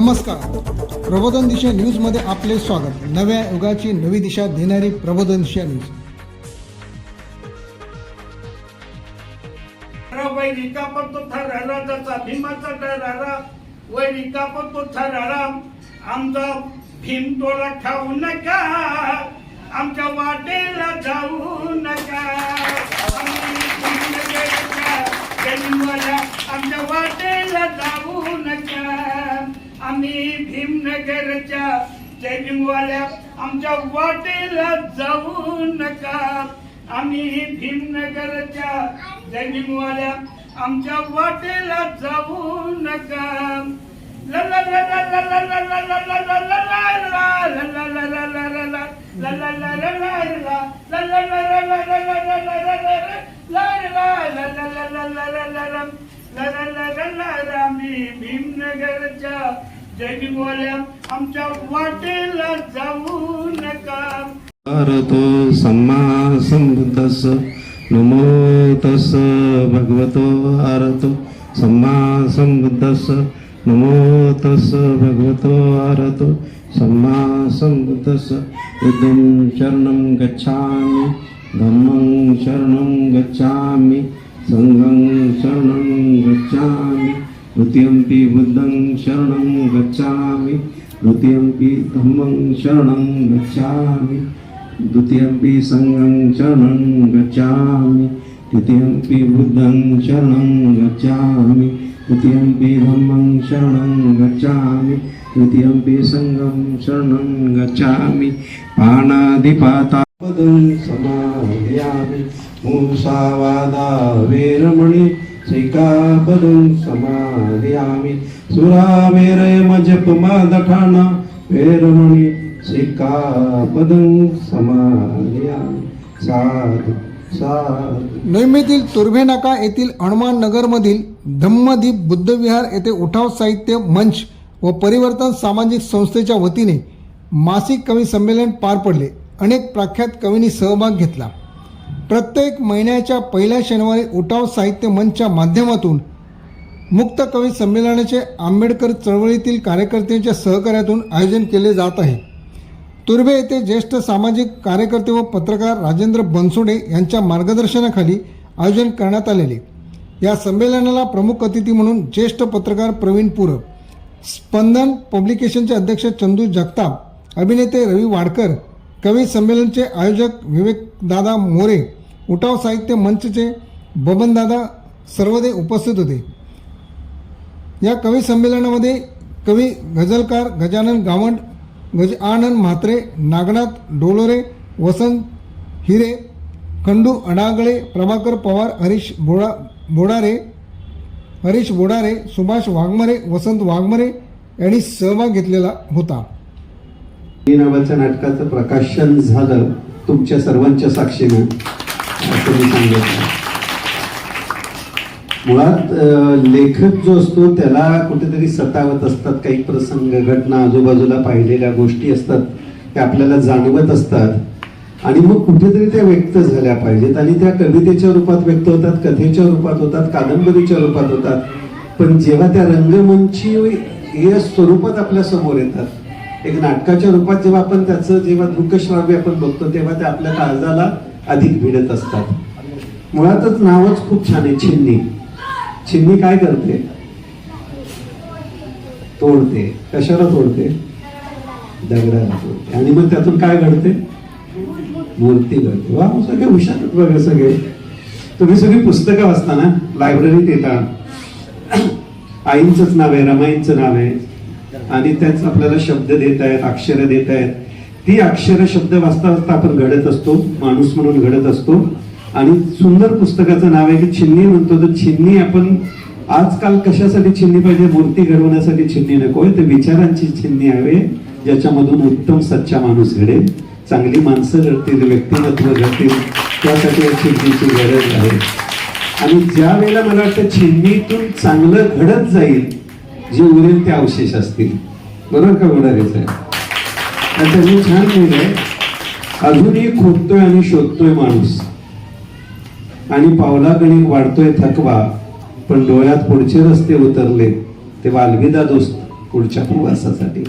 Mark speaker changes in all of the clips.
Speaker 1: नमस्कार. प्रबोधन दिशा न्यूजमध्ये आपले स्वागत. नव्या युगाची नवी दिशा देणारी प्रबोधन दिशा न्यूज.
Speaker 2: वैरिका पण तो राहिला जसा भीमाचा डरारा वैरिका पण तो राहिला. आमचा भीम तोला खाऊ नका. आमच्या वाटेला जाऊ नका. आमच्या वाटेला जाऊ नका. आम्ही भीमनगरच्या जन्मवाल्या आमच्या वाटेला जाऊ नका आम्ही भीमनगरच्या जन्मवाल्या आमच्या वाटेला जाऊ नका ला ला भीमनगरच्या जगी बोल्या आमच्या वाटेला जाऊ नका
Speaker 3: भारत संबुद्धस नमो भगवतो आरतो सम्मा संबुद्धस नमोतस भगवतो आरतो सम्मा संबुद्धस बुद्धं शरणं गच्छामि धम्मं शरणं गच्छामि सङ्गं शरणं गच्छामि द्वितीयम्पि बुद्धं शरणं गच्छामि द्वितीयम्पि धम्मं शरणं गच्छामि द्वितीयमपि सङ्गं शरणं गच्छामि तृतीयमपि बुद्धं शरणं गच्छामि तृतीयं पे धम्मं शरणं गच्छामि तृतीयं पे सङ्गं शरणं गच्छामि पाणादिपातापदं समाहयामि मूषावादा वेरमणि शिकापदं समाहयामि सुरावेरयमजपमादठाना वेरमणि शिकापदं समाहयामि साधु।
Speaker 1: नैमेतील तुर्भेनाका येथील हनुमान नगरमधील धम्मदीप बुद्धविहार येथे उठाव साहित्य मंच व परिवर्तन सामाजिक संस्थेच्या वतीने मासिक कवी संमेलन पार पडले. अनेक प्रख्यात कवींनी सहभाग घेतला. प्रत्येक महिन्याच्या पहिल्या शनिवारी उठाव साहित्य मंचच्या माध्यमातून मुक्त कवी संमेलनाचे आंबेडकर चळवळीतील कार्यकर्त्यांच्या सहकार्यातून आयोजन केले जात आहे. तुर्भे येथे ज्येष्ठ सामाजिक कार्यकर्ते व पत्रकार राजेंद्र बनसोडे यांच्या मार्गदर्शनाखाली आयोजन करण्यात आलेले. या संमेलनाला प्रमुख अतिथी म्हणून ज्येष्ठ पत्रकार प्रवीण पूरब स्पंदन पब्लिकेशनचे अध्यक्ष चंदू जगताप अभिनेते रवी वाडकर कवी संमेलनचे आयोजक विवेकदादा मोरे उठाव साहित्य मंचचे बबनदादा सर्वदे उपस्थित होते. या कवी संमेलनामध्ये कवी गझलकार गजानन गावंड गज आनंद म्हात्रे नागनाथ डोलोरे वसंत हिरे खंडू अडागळे प्रभाकर पवार हरीश बोडा बोडारे हरीश बोडारे सुभाष वाघमरे वसंत वाघमरे यांनी सहभाग घेतलेला होता.
Speaker 4: मी नावाच्या नाटकाचं प्रकाशन झालं तुमच्या सर्वांच्या साक्षीनं असं मी सांगितलं मुळात लेखक जो असतो त्याला कुठेतरी सतावत असतात. काही प्रसंग घटना आजूबाजूला पाहिलेल्या गोष्टी असतात त्या आपल्याला जाणवत असतात. आणि मग कुठेतरी त्या व्यक्त झाल्या पाहिजेत. आणि त्या कवितेच्या रूपात व्यक्त होतात कथेच्या रूपात होतात कादंबरीच्या रूपात होतात. पण जेव्हा त्या रंगमंची या स्वरूपात आपल्यासमोर येतात एक नाटकाच्या रूपात जेव्हा आपण त्याचं जेव्हा दृकश्राव्य आपण बघतो तेव्हा ते आपल्या काळजाला अधिक भिडत असतात. मुळातच नावच खूप छान आहे छिन्नी. चिमणी काय करते? तोडते. कशाला तोडते? दगडाला तोडते. आणि मग त्यातून काय घडते? मूर्ती घडते. वा सगळे हुशार वगैरे बघा सगळे. तुम्ही सगळी पुस्तकं वाचताना लायब्ररीत येता. आईंचंच नाव आहे रमाईंचं नाव आहे. आणि त्याच आपल्याला शब्द देत आहेत अक्षरं देत आहेत ती अक्षर शब्द वाचता वाचता आपण घडत असतो माणूस म्हणून घडत असतो. आणि सुंदर पुस्तकाचं नाव आहे की छिन्नी म्हणतो तर छिन्नी आपण आजकाल कशासाठी छिन्नी पाहिजे? मूर्ती घडवण्यासाठी छिन्नी नकोय तर विचारांची छिन्नी हवे ज्याच्यामधून उत्तम सच्चा माणूस घडेल. चांगली माणसं घडतील व्यक्तिमत्व घडतील त्यासाठी या छिन्नीची गरज आहे. आणि ज्या वेळेला मला वाटतं छिन्नीतून चांगलं घडत जाईल जे उरेल ते अवशेष असतील. बरोबर का उडारेच आहे आणि त्यांनी छान लिहिलंय. अजूनही खोदतोय आणि शोधतोय माणूस. आणि पावलागणिक वाढतोय थकवा पण डोळ्यात पुढचे रस्ते उतरले तेव्हा अलविदा दोस्त पुढच्या प्रवासासाठी.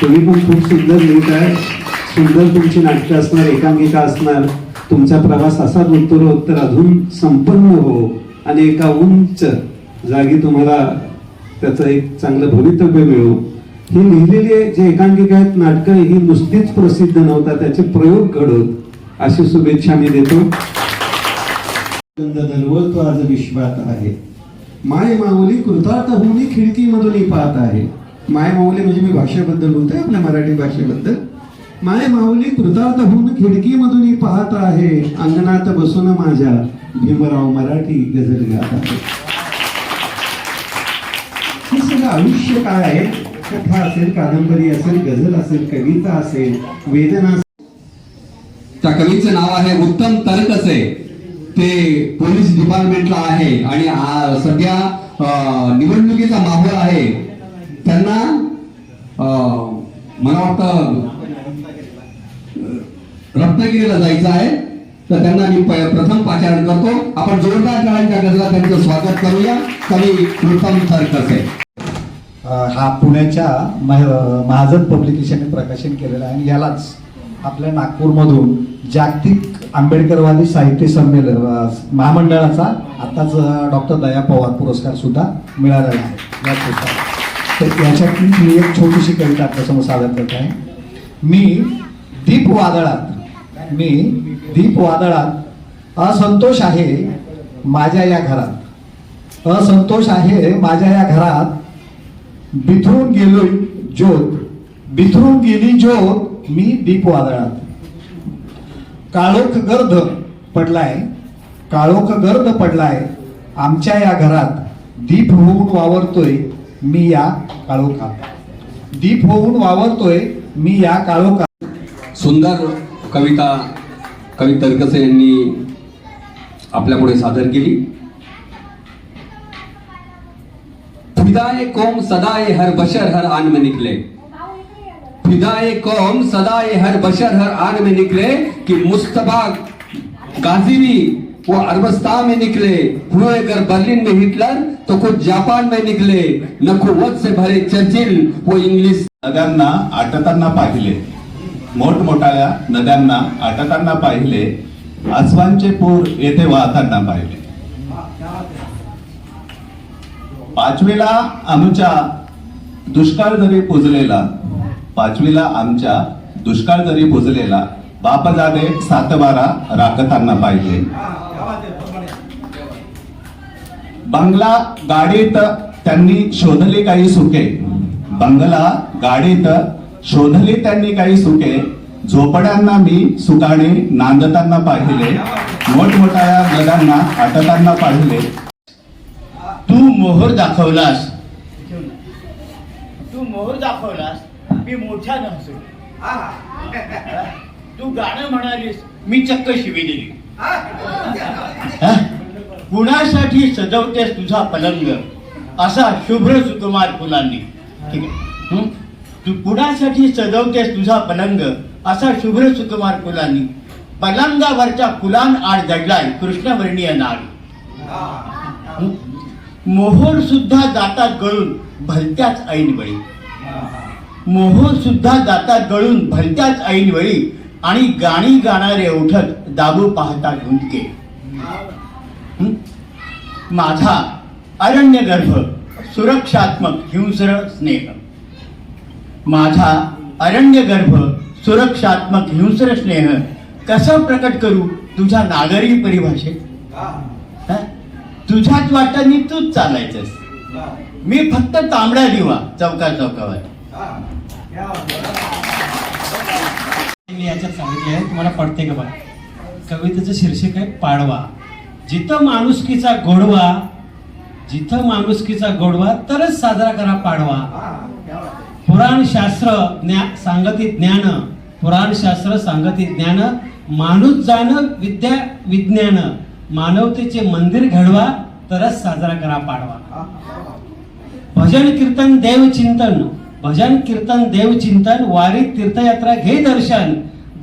Speaker 4: तुम्ही पण खूप सुंदर लिहित आहे. सुंदर तुमची नाटकं असणार एकांकिका असणार. तुमचा प्रवास असाच तर अजून संपन्न हो आणि एका उंच जागी तुम्हाला त्याचं एक चांगलं भवितव्य मिळो. ही लिहिलेली जे एकांकिका आहेत नाटकं ही नुसतीच प्रसिद्ध नव्हता त्याचे प्रयोग घडवत अशी शुभेच्छा मी देतो. दरवळ आज विश्वात आहे. माय माऊली कृतार्थ होऊन खिडकीमधून पाहत आहे. माय माऊली म्हणजे मी भाषेबद्दल बोलतोय आपल्या मराठी भाषेबद्दल. माय माऊली कृतार्थ होऊन खिडकीमधून पाहत आहे. अंगणात बसून माझ्या भीमराव मराठी गझल गात आहे. हे सगळं आयुष्य काय आहे? कथा असेल कादंबरी असेल गझल असेल कविता असेल वेदना असेल,
Speaker 5: त्या कवीचं नाव आहे उत्तम तर्कसे. ते पोलीस डिपार्टमेंटला आहे आणि सध्या निवडणुकीचा माहोल आहे. त्यांना मला वाटतं रत्नागिरीला जायचं आहे. तर त्यांना मी प्रथम पाचारण करतो. आपण जोरदार टाळ्यांच्या गजरात त्यांचं स्वागत करूया. कमी उत्तम तर्कसे
Speaker 6: हा पुण्याच्या महाजन पब्लिकेशनने प्रकाशन केलेला आहे आणि यालाच आपल्या नागपूरमधून जागतिक आंबेडकरवादी साहित्य संमेलन महामंडळाचा आताच डॉक्टर दया पवार पुरस्कार सुद्धा मिळालेला आहे. या पुस्तकात तर याच्यातली मी एक छोटीशी कविता आपल्यासमोर सादर करत आहे. मी दीप वादळात मी दीप वादळात असंतोष आहे माझ्या या घरात. असंतोष आहे माझ्या या घरात. बिथरून गेलो ज्योत. बिथरून गेली ज्योत मी दीप वादळात. काळोख गर्द पडलाय काळोख गर्द पडलाय आमच्या या घरात दीप होऊन वावरतोय मी या काळोखात. दीप होऊन वावरतोय मी या काळोखात.
Speaker 5: सुंदर कविता कवी तर्कसे यांनी आपल्यापुढे सादर केली. फिदाए कोम सदाए हर बशर हर आन में निकले. फिदाए कौम सदाए हर बशर हर आग में निकले कि मुस्तफा गाजी भी वो अरबस्ता में निकले। हुए अगर बर्लिन में हिटलर तो खुद जापान में निकले। नखुवत से भरे चर्चिल वो इंग्लिश
Speaker 7: नद्यांना आटताना पाहिले। मोठमोठ्या नद्यांना आटताना पाहिले। आसवांचे पूर येथे वाहताना पाहिले। पाचवीला आमच्या दुष्काळ जरी पुजलेला पाचवीला आमच्या दुष्काळ जरी पुजलेला सात सातबारा राखताना पाहिजे बंगला गाडीत त्यांनी शोधली काही सुखे. बंगला गाडीत शोधली त्यांनी काही सुखे. झोपड्यांना मी सुखाने नांदताना पाहिले. मोठमोठ्या नद्यांना आटताना पाहिले.
Speaker 8: तू मोहर दाखवलास. तू मोहर दाखवलास. मी मोठ्या नसू तू गाणं म्हणालीस मी चक्क शिवी दिली. हा? कुणासाठी सजवतेस तुझा पलंग? असा शुभ्र सुकुमार फुलांनी. ठीक आहे? तू कुणासाठी सजवतेस तुझा पलंग? असा शुभ्र सुकुमार फुलांनी. पलंगावरच्या फुलां आड जडलाय कृष्णवर्णीय नाग हं? मोहोर सुद्धा जातात गळून भलत्याच ऐन वेळी मोहोर सुद्धा जातात गळून भलत्याच ऐन वेळी आणि गाणी गाणारे उठत दाबू पाहता गुंतके माझा अरण्य गर्भ सुरक्षात्मक हिंस्र स्नेह. माझा अरण्य गर्भ सुरक्षात्मक हिंस्र स्नेह कसं प्रकट करू तुझ्या नागरी परिभाषेत? हं? तुझ्याच वाटांनी तूच चालायचंस. मी फक्त तांबडा दिवा चौका चौकावर
Speaker 9: मी याच्यात सांगितले आहे तुम्हाला पडते का बघा. कवितेचं शीर्षक आहे पाडवा. जिथं माणुसकीचा गोडवा जिथं माणुसकीचा गोडवा तरच साजरा करा पाडवा. पुराण शास्त्र ज्ञा सांगती ज्ञान पुराण शास्त्र सांगती ज्ञान माणूस जाण विद्या विज्ञान मानवतेचे मंदिर घडवा तरच साजरा करा पाडवा. भजन कीर्तन देव चिंतन भजन कीर्तन देव चिंतन वारीत तीर्थयात्रा घे दर्शन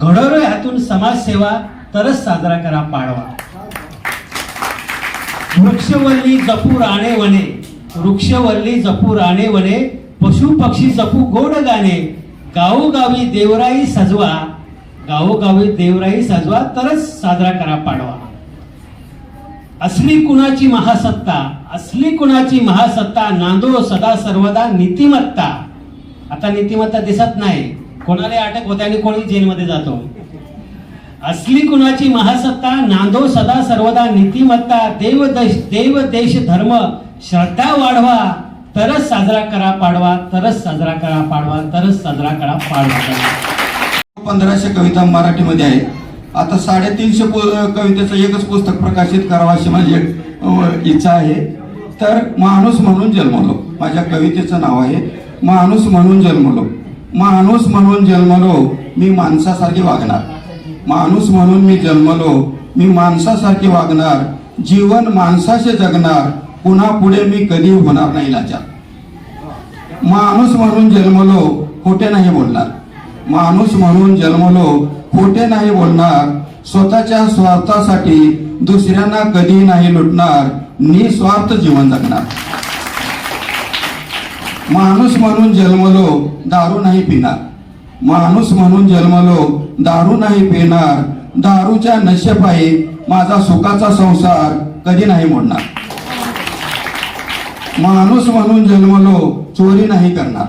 Speaker 9: घडोरे हातून समाजसेवा तरच साजरा करा पाडवा. वृक्षवल्ली जपू राणे वने वृक्षवल्ली जपू राणे वने पशु पक्षी जपू गोड गाणे गावोगावी देवराई सजवा गावोगावी देवराई सजवा तरच साजरा करा पाडवा. असली कुणाची महासत्ता असली कुणाची महासत्ता नांदो सदा सर्वदा नीतिमत्ता. आता नीतिमत्ता दिसत नाही. कोणालाही अटक होते आणि कोणी जेलमध्ये जातो. असली कुणाची महासत्ता नांदो सदा सर्वदा नीतिमत्ता देव देश देव देश धर्म श्रद्धा वाढवा तरच साजरा करा पाडवा तरच साजरा करा पाडवा तरच साजरा करा पाडवा.
Speaker 10: पंधराशे कविता मराठीमध्ये आहे. आता साडेतीनशे पु- कवितेचं एकच पुस्तक प्रकाशित करावं अशी माझी इच्छा आहे. तर माणूस म्हणून जन्मलो. माझ्या कवितेचं नाव आहे माणूस म्हणून जन्मलो. माणूस म्हणून जन्मलो मी माणसासारखे वागणार. माणूस म्हणून मी जन्मलो मी माणसासारखे वागणार. जीवन माणसाचे जगणार. पुन्हा पुढे मी कधी होणार नाही लाचार माणूस म्हणून जन्मलो खोटे नाही बोलणार. माणूस म्हणून जन्मलो खोटे नाही बोलणार. स्वतःच्या स्वार्थासाठी दुसऱ्यांना कधी नाही लुटणार. निस्वार्थ जीवन जगणार. माणूस म्हणून जन्मलो दारू नाही पिणार. माणूस म्हणून जन्मलो दारू नाही पिणार. दारूच्या नशेपायी माझा सुखाचा संसार कधी नाही मोडणार. माणूस म्हणून जन्मलो चोरी नाही करणार.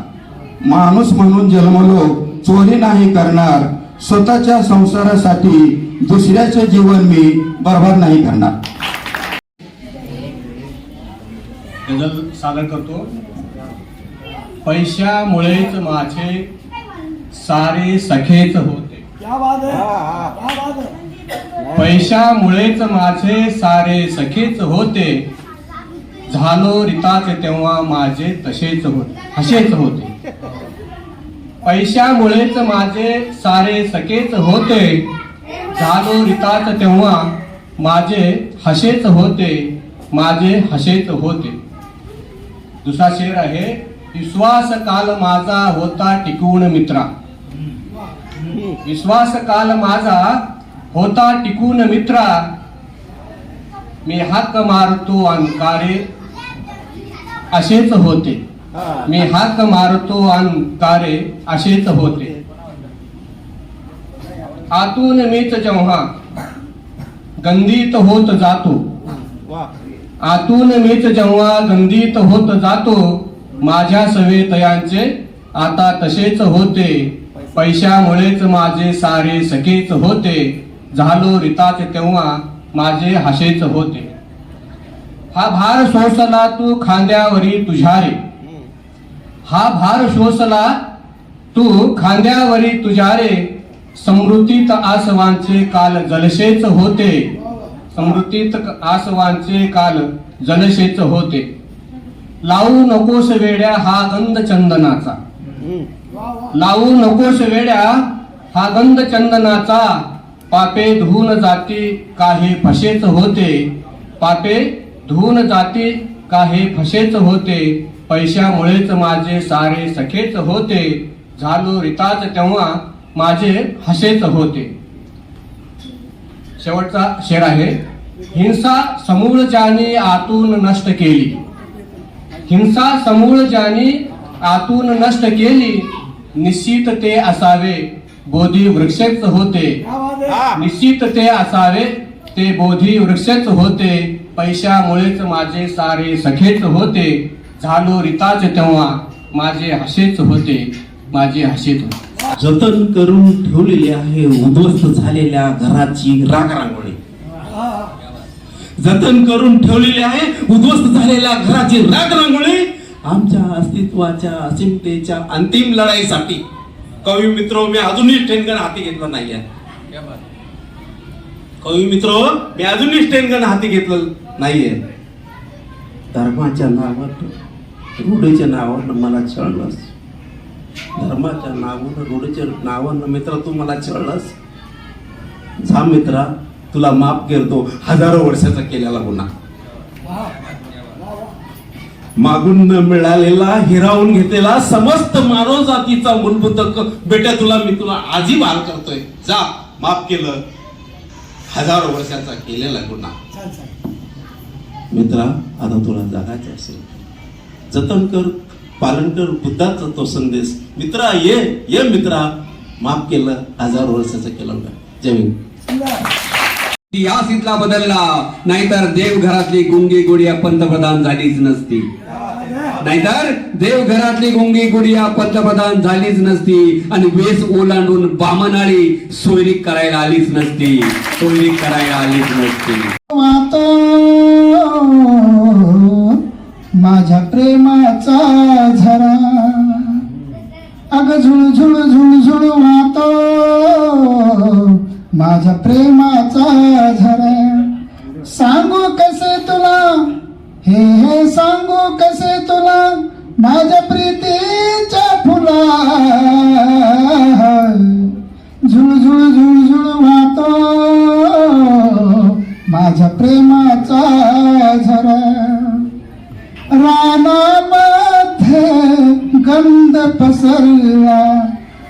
Speaker 10: माणूस म्हणून जन्मलो चोरी नाही करणार. स्वतःच्या संसारासाठी दुसऱ्याचे जीवन मी बर्बाद नाही करणार.
Speaker 11: सादर करतो. पैशामुळेच माझे सारे सखेच होते. पैशामुळेच माझे सारे सखेच होते. झालो रिताच तेव्हा माझे तसेच होते हसेच होते. पैशामुळेच माझे सारे सखेच होते. झालो रिताच तेव्हा माझे हसेच होते माझे हसेच होते. दुसरा शेर आहे विश्वास काल माझा होता टिकवून मित्रा. विश्वास काल माझा होता टिकून मित्रा. मी हाक मारतो अंकारे. असेच होते. मी हाक मारतो अंकारे असेच होते. आतून मीच जेव्हा गंधीत होत जातो आतून मीच जेव्हा गंधीत होत जातो माझ्या सवेतयांचे आता तसेच होते. पैशामुळेच माझे सारे सखेच होते. झालो रिताच तेव्हा माझे हसेच होते. हा भार सोसला तू खांद्यावरी तुझ्या रे हा भार शोषला तू खांद्यावरी तुझ्या रे समृद्धीत आसवांचे काल जलशेच होते. समृद्धीत आसवांचे काल जलशेच होते. लावू नकोस वेड्या हा गंध चंदनाचा. लावू नकोस वेड्या हा गंध चंदनाचा. पापे धुवून जाती काही फसेच होते. पापे धुवून जाती काही फसेच होते. पैशामुळेच माझे सारे सखेच होते. झालो रिताच तेव्हा माझे हसेच होते. शेवटचा शेर आहे. हिंसा समूळ ज्याने आतून नष्ट केली. हिंसा समूळ ज्याने आतून नष्ट केली निश्चित ते असावे बोधी वृक्षच होते. निश्चित ते असावे ते बोधी वृक्षच होते. पैशामुळेच माझे सारे सखेच होते. झालो रिताच तेव्हा माझे हसेच होते. माझे हसेच होते.
Speaker 12: जतन करून ठेवलेली आहे उद्ध्वस्त झालेल्या घराची राग जतन करून ठेवलेली आहे. उद्ध्वस्त झालेल्या घराची राग रांगोळी आमच्या अस्तित्वाच्या असीमतेच्या अंतिम लढाईसाठी. कवी मित्र मी अजूनही स्टेनगन हाती घेतला नाहीये. कवी मित्र मी अजूनही स्टेनगन हाती घेतलं नाहीये. धर्माच्या नावात रूढीच्या नावानं मला छळलंस. धर्माच्या नावानं रूढीच्या नावानं मित्र तू मला छळलंस. झा मित्रा तुला माफ करतो हजारो वर्षाचा केलेला गुन्हा. मागून मिळालेला हिरावून घेतलेला समस्त मानव जातीचा मूलभूत बेटा तुला मी तुला आजी बाल करतोय. जा माफ केलं. हजारो वर्षाचा केलेला गुन्हा. मित्रा आता तुला जगायचं असेल. जतन कर
Speaker 3: पालन कर बुद्धाचा तो संदेश. मित्रा ये ये मित्रा. माफ केलं हजारो वर्षाचा केलं जमीन जय हिंद.
Speaker 5: इतिहास इथला बदलला नाहीतर देवघरातली गुंगी गुडिया पंतप्रधान झालीच नसती. नाहीतर देवघरातली गुंगी गुडिया पंतप्रधान झालीच नसती आणि वेस ओलांडून बामनाळी सोयरी करायला आलीच नसती. सोयरी करायला आलीच नसती.
Speaker 13: माझ्या प्रेमाचा झरा. अग झुळ झुळ झुळ झुळ वातो माझ्या प्रेमा सांगू कसे तुला? हे हे सांगू कसे तुला? माझ्या प्रीतीच्या फुला झुळझुळ झुळझुळ वाहतो. माझ्या प्रेमाचा झरा. रानामध्ये गंध पसरला.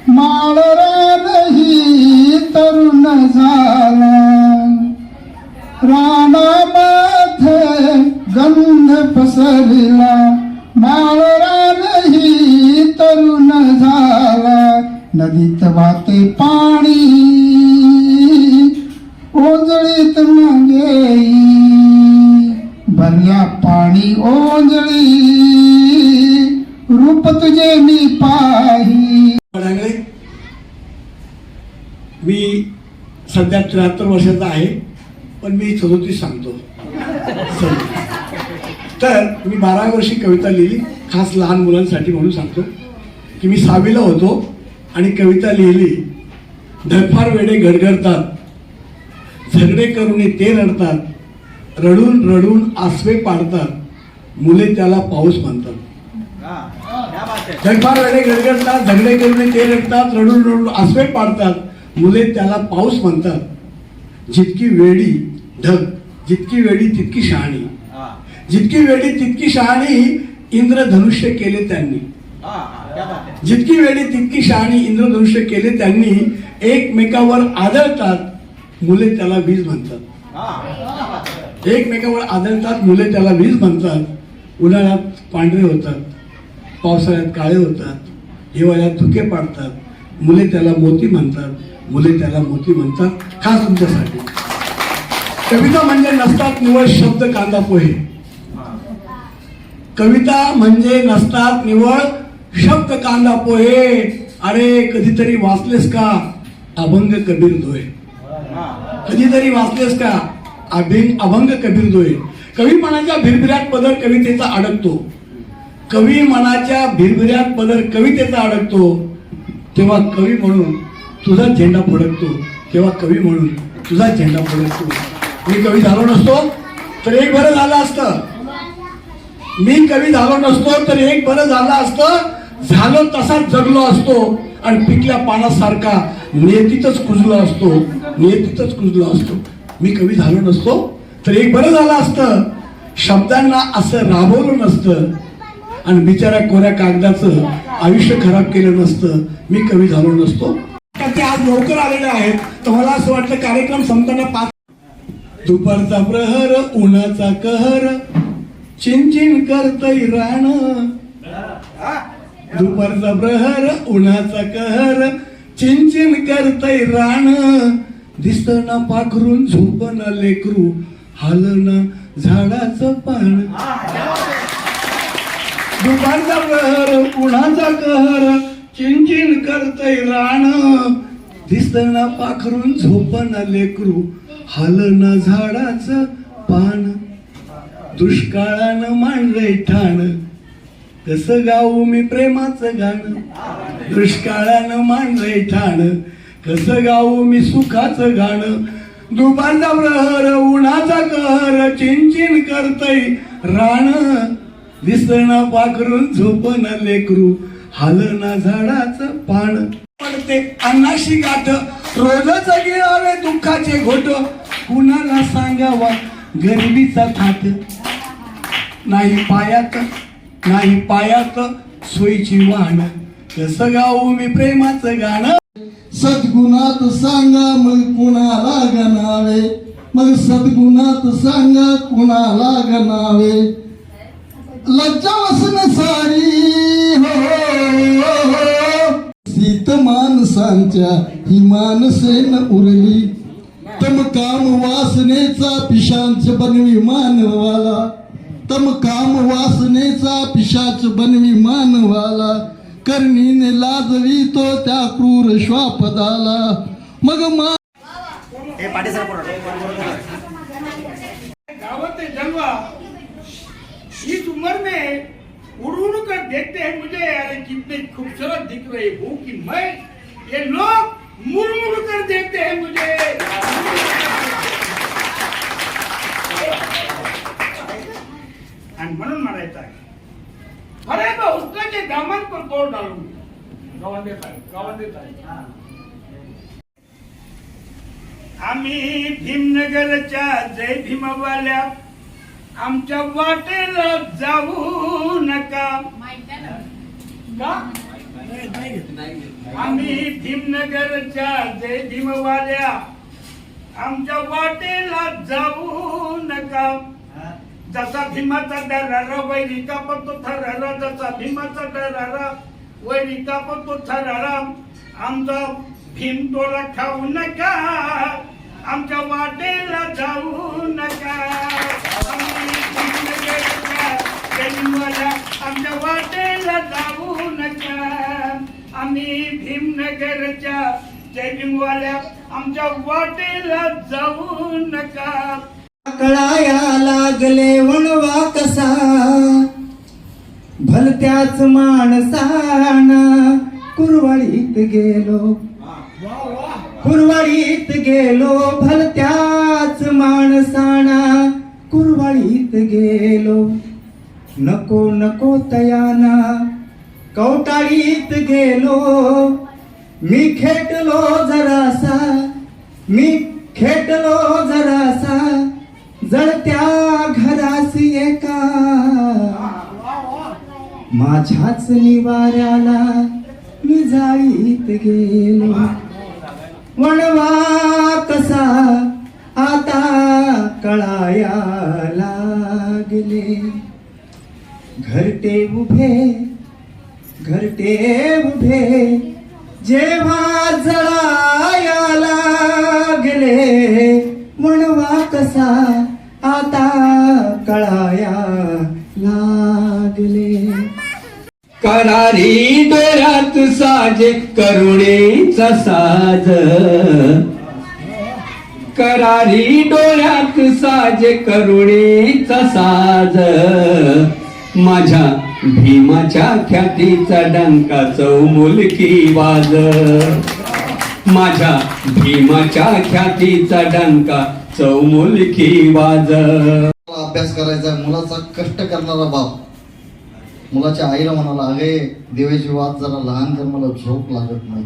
Speaker 13: माळरानही तरुण झाला. रानामध्ये गंध पसरला माळरानही तरुण झाला नदीत वाहते पाणी ओंजळीत मागे भरल्या पाणी ओंजळी रूप तुझे मी पाही.
Speaker 14: मी सध्या त्र्याहत्तर वर्षाचा आहे. पण मी सदोतीस सांगतो. तर मी बारा वर्षी कविता लिहिली. खास लहान मुलांसाठी म्हणून सांगतो. की मी सहावीला होतो आणि कविता लिहिली. ढगफार वेडे गडगडतात झगडे करून ते रडतात. रडून रडून आसवे पाडतात. मुले त्याला पाऊस म्हणतात जगभर वेडे गडगडतात झगडे करून ते रडतात रडून रडून आसवे पाडतात. मुले त्याला पाऊस म्हणतात जितकी वेडी ढग. जितकी वेडी तितकी शहाणी. जितकी वेडी तितकी शहाणी इंद्रधनुष्य केले त्यांनी. जितकी वेडी तितकी शहाणी इंद्रधनुष्य केले त्यांनी एकमेकावर आदळतात मुले त्याला वीज म्हणतात. एकमेकावर आदळतात मुले त्याला वीज म्हणतात. उन्हाळ्यात पांढरे होतात पावसाळ्यात काळे होतात हिवाळ्यात धुके पाडतात. मुले त्याला मोती म्हणतात मुले त्याला मोती म्हणतात खास तुमच्यासाठी. कविता म्हणजे नसतात निवळ शब्द कांदा पोहे. कविता म्हणजे नसतात निवळ शब्द कांदा पोहे. अरे कधीतरी वाचलेस का? अभंग कबीर दोहे कधीतरी वाचलेस का? अभिंग अभंग कबीर दोहे कवी मनाच्या भिरभिऱ्यात पदर कवितेचा अडकतो. कवी मनाच्या भिरभिऱ्यात पदर कवितेचा अडकतो. तेव्हा कवी म्हणून तुझा झेंडा फडकतो. तेव्हा कवी म्हणून तुझा झेंडा फडकतो. मी कवी झालो नसतो तर एक बरं झालं असतं. मी कवी झालो नसतो तर एक बरं झालं असतं. झालो तसाच जगलो असतो आणि पिकल्या पानासारखा नियतीतच कुजलो असतो नियतीतच कुजलो असतो. मी कवी झालो नसतो तर एक बरं झालं असतं. शब्दांना असं राबवलं नसतं आणि बिचाऱ्या कोऱ्या कागदाचं आयुष्य खराब केलं नसतं. मी कवी झालो नसतो. तर ते आज लवकर आलेले आहेत तर मला असं वाटतं कार्यक्रम संपताना पाच दुपारचा प्रहर उन्हाचा कहर. चिंचिन करतय राण. दुपारचा प्रहर उन्हाचा कहर. चिंचिन करतय राण. दिसत ना पाखरून झोपन लेकरू. हालन झाडाचं पान. दुपारचा प्रहर उन्हाचा कहर. चिंचिन करतय राण. दिसताना पाखरून झोपन लेकरू. हालन झाडाचं पान. दुष्काळानं मांडलंय ठाण. कसं गाऊ मी प्रेमाचं गाणं. दुष्काळानं मांडलंय ठाण. कसं गाऊ मी सुखाचं गाणं. दुपारचा प्रहर उन्हाचा कहर चिंचिन करतय राण. दिसणं पाखरून झोपन लेकरू. हालना झाडाचं पान. पडते अन्नाशी गाठ. रोजच गिळावे दुःखाचे घोट. कुणाला सांगावा? गरिबीचा थाट नाही पायात नाही पायात सोयीची वाहन. कसं गाऊ मी प्रेमाचं गाणं.
Speaker 1: सद्गुणात सांगा मग कुणाला गणावे? मग सद्गुणात सांगा कुणाला गणावे? लज्जा वसन सारी
Speaker 15: हो, हो, हो. सीत माणसांच्या ही मानसे उरली. तम काम वासनेचा पिशाच बनवी मानवाला तम काम वासनेचा पिशाच बनवी मानवाला कर्णीने लाजवी तो त्या क्रूर श्वापदाला. मग मा
Speaker 2: गावत जलवा इस उम्र में उड़ उड़ कर देखते हैं मुझे अरे कितने खूबसूरत दिख रहे हूँ कि मैं ये लोग मुड़ कर देखते हैं मुझे। आणि म्हणून म्हणायचं आहे अरे बा उसके दामन पर तोड़ डालूंगी गावात देत आहे गावात देत आहे. आम्ही भीमनगरच्या जय भीमवाल्या आमच्या वाटेला जाऊ नका. का? आम्ही भीमनगरच्या जय भीमवाल्या. आमच्या वाटेला जाऊ नका. जसा भीमाचा डरारा वैरिका पडतो थरारा. जसा भीमाचा डरारा वैरिका पडतो थरारा. आमचा भीम तोला खाऊ नका. आमच्या वाटेला जाऊ नका. आमच्या वाटेला जाऊ नका. आम्ही भीमनगरच्या जय भीमवाल्या आमच्या वाटेला जाऊ नका.
Speaker 16: कळाया लागले वणवा कसा? भलत्याच माणसाना कुरवाडीत गेलो. कुरवाडीत गेलो भलत्याच माणसाना कुरवाडीत गेलो. नको नको तयाना कवटाळीत गेलो. मी खेटलो जरासा मी खेटलो जरासा जळत्या घरासी एका माझ्याच निवाऱ्याला मी जाळीत गेलो. वणवा कसा आता कळाया लागले. घरटे उभे घरटे उभे जेव्हा जळाया लागले म्हणवा कसा आता कळाया लागले.
Speaker 5: करारी डोळ्यात साजे करुणेचा साज. करारी डोळ्यात साजे करुणेचा साज. माझ्या भीमाच्या ख्यातीचा डंका चौमुलकी वाज. माझ्या भीमाच्या ख्यातीचा डंका चौमुलकी वाज.
Speaker 17: अभ्यास करायचा मुलाचा कष्ट करणारा बाप. मुलाच्या आईला म्हणाला अगे देवाची वाद जरा लहान कर मला झोप लागत नाही.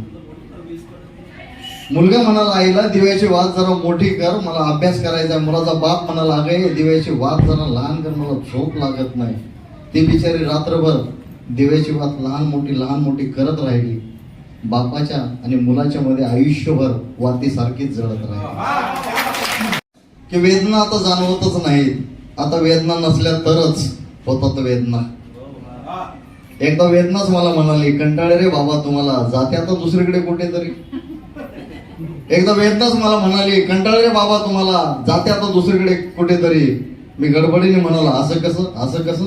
Speaker 17: मुलगा म्हणाला आईला दिव्याची वाद जरा मोठी कर मला अभ्यास करायचा मुलाचा बाप म्हणाला अगे दिव्याची वाद जरा लहान कर मला झोप लागत नाही. ती बिचारी रात्रभर दिव्याची भात लहान मोठी लहान मोठी करत राहिली. बापाच्या आणि मुलाच्या मध्ये आयुष्यभर वाती सारखीच जळत राहिली. की वेदना आता जाणवतच नाहीत. आता वेदना नसल्या तरच होतात वेदना. एकदा वेदनाच मला म्हणाली कंटाळे रे बाबा तुम्हाला जाते आता दुसरीकडे कुठेतरी. एकदा वेदनाच मला म्हणाली कंटाळे रे बाबा तुम्हाला जाते आता दुसरीकडे कुठेतरी. मी गडबडीने म्हणाला असं कसं? असं कसं?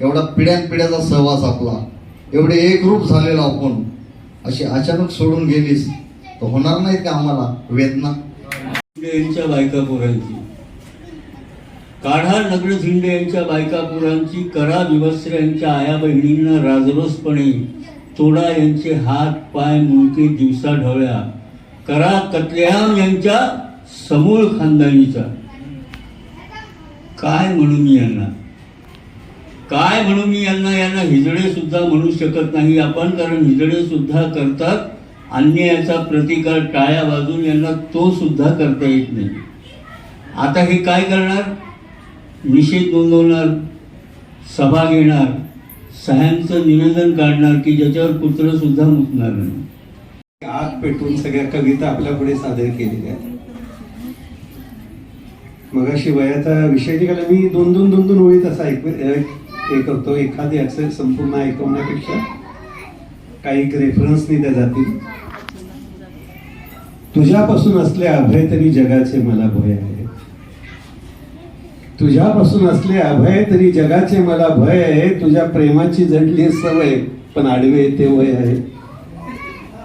Speaker 17: एवढा पिढ्यानपिढ्याचा सहवास आपला. एवढे एकरूप झालेला आपण. अशी अचानक सोडून गेलीस तर होणार नाही का आम्हाला? वेदना?
Speaker 18: यांच्या बायका पोरांची. काढा नगर झिंडे यांच्या बायका पोरांची करा विवस्त्र यांच्या आया बहिणींना राजरोसपणे तोडा यांचे हात पाय मुलके दिवसा ढवळ्या. करा कतल्याम यांच्या समूळ खानदानीचा. काय म्हणून यांना? काय म्हणू मी यांना यांना हिजडे सुद्धा म्हणू शकत नाही? आपण कारण हिजडे सुद्धा करतात. अन्यायाचा प्रतिकार टाळ्या वाजून यांना तो सुद्धा करता येत नाही. आता हे काय करणार? निषेध नोंदवणार सभा घेणार सह्यांचं निवेदन काढणार की ज्याच्यावर कुत्र सुद्धा मुतणार नाही.
Speaker 4: आग पेटून सगळ्या कविता आपल्या पुढे सादर केलेल्या आहेत. मग अशी वयाचा विषय निघाला. मी दोन दोन दोन दोन ओळीत असा ऐक हे करतो. एखादी असं संपूर्ण ऐकवण्यापेक्षा काही रेफरन्सनी त्या जातील. तुझ्यापासून असले अभय तरी जगाचे मला भय आहे. तुझ्यापासून असले अभय तरी जगाचे मला भय आहे. तुझ्या प्रेमाची जडली सवय पण आडवे ते वय आहे.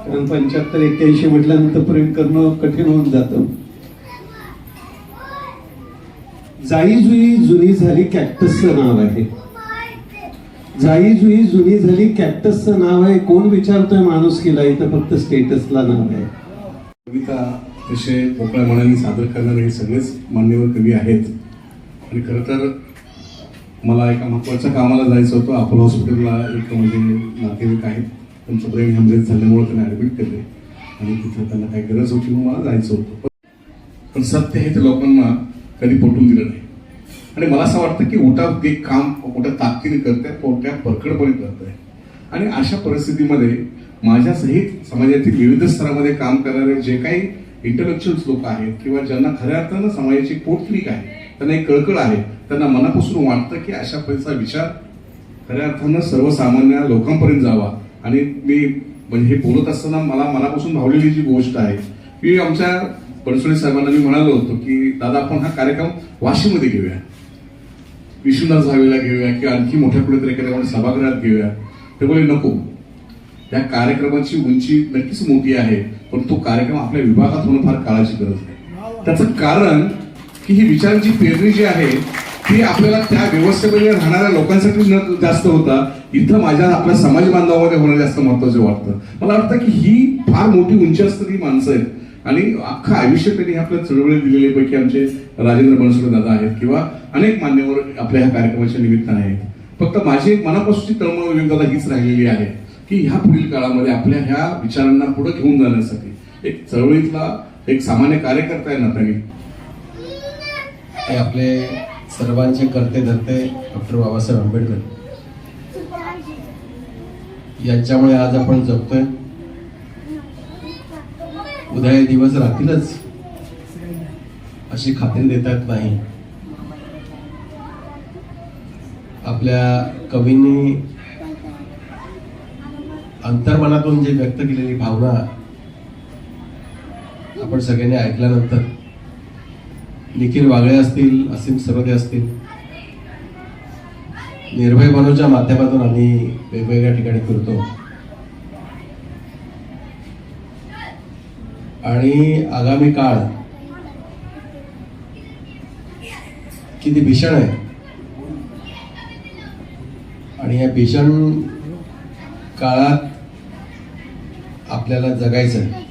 Speaker 4: कारण पंच्याहत्तर एक्क्याऐंशी म्हटल्यानंतर प्रेम करणं कठीण होऊन जातं. जाई जुई जुनी झाली कॅक्टसचं नाव आहे. जाई जुई जुनी झाली. कॅक्टसचं नाव आहे. कोण विचारतोय माणूस केला इथं फक्त स्टेटसला नाव आहे.
Speaker 19: कविता विषय मोकळ्या मनाने सादर करणारे हे सगळेच मान्यवर कवी आहेत. आणि खरं तर मला एका महत्त्वाच्या कामाला जायचं होतं. अपोलो हॉस्पिटलला एक म्हणजे नातेवाईक आहेत. त्यांचं ब्रेन हॅमरेज झाल्यामुळे त्यांना ॲडमिट केले. आणि तिथं त्यांना काही गरज होती म्हणून मला जायचं होतं. पण सत्य हे त्या लोकांना कधी पटवून दिलं नाही. आणि मला असं वाटतं की उठा ते काम मोठ्या ताकदीने करते मोठ्या परखडपणे करत आहे आणि अशा परिस्थितीमध्ये माझ्यासहित समाजातील विविध स्तरामध्ये काम करणारे जे काही इंटलेक्च्युअल्स लोक आहेत किंवा ज्यांना खऱ्या अर्थानं समाजाची पोटक्लिक आहे त्यांना एक कळकळ आहे त्यांना मनापासून वाटतं की अशा पैसा विचार खऱ्या अर्थानं सर्वसामान्य लोकांपर्यंत जावा. आणि मी म्हणजे हे बोलत असताना मला मनापासून भावलेली जी गोष्ट आहे की आमच्या बनसोडे साहेबांना मी म्हणालो होतो की दादा आपण हा कार्यक्रम वाशीमध्ये घेऊया. विश्वनाथ झावेला घेऊया किंवा आणखी मोठ्या कुठेतरी एखाद्या आपण सभागृहात घेऊया. ते बोले नको. या कार्यक्रमाची उंची नक्कीच मोठी आहे पण तो कार्यक्रम आपल्या विभागात होणं फार काळाची गरज आहे. त्याचं कारण की ही विचारांची पेरणी जी आहे ती आपल्याला त्या व्यवस्थेमध्ये राहणाऱ्या लोकांसाठी न जास्त होता इथं माझ्या आपल्या समाज बांधवामध्ये होणं जास्त महत्वाचं वाटतं. मला वाटतं की ही फार मोठी उंची असणारी माणसं आहेत. आणि अख्खं आयुष्य त्यांनी आपल्या चळवळीत दिलेले पैकी आमचे राजेंद्र बनसोडे दादा आहेत किंवा अनेक मान्यवर आपल्या ह्या कार्यक्रमाच्या निमित्ताने आहेत. फक्त माझी एक मनापासूनची तळमळ दादा हीच राहिलेली आहे की ह्या पुढील काळामध्ये आपल्या ह्या विचारांना पुढे घेऊन जाण्यासाठी एक चळवळीतला एक सामान्य कार्यकर्ता आहे नाताने
Speaker 20: हे आपले सर्वांचे करते धरते डॉक्टर बाबासाहेब आंबेडकर. यांच्यामुळे आज आपण जगतोय. उद्या हे दिवस राहतीलच अशी खात्री देता येत नाही. आपल्या कवींनी अंतर्मनातून जे व्यक्त केलेली भावना आपण सगळ्यांनी ऐकल्यानंतर निखिल वागळे असतील असीम सरोदे असतील निर्भय बनूच्या माध्यमातून आम्ही वेगवेगळ्या ठिकाणी फिरतो. आणि आगामी काळ किती भीषण आहे. आणि या भीषण काळात आपल्याला जगायचं आहे.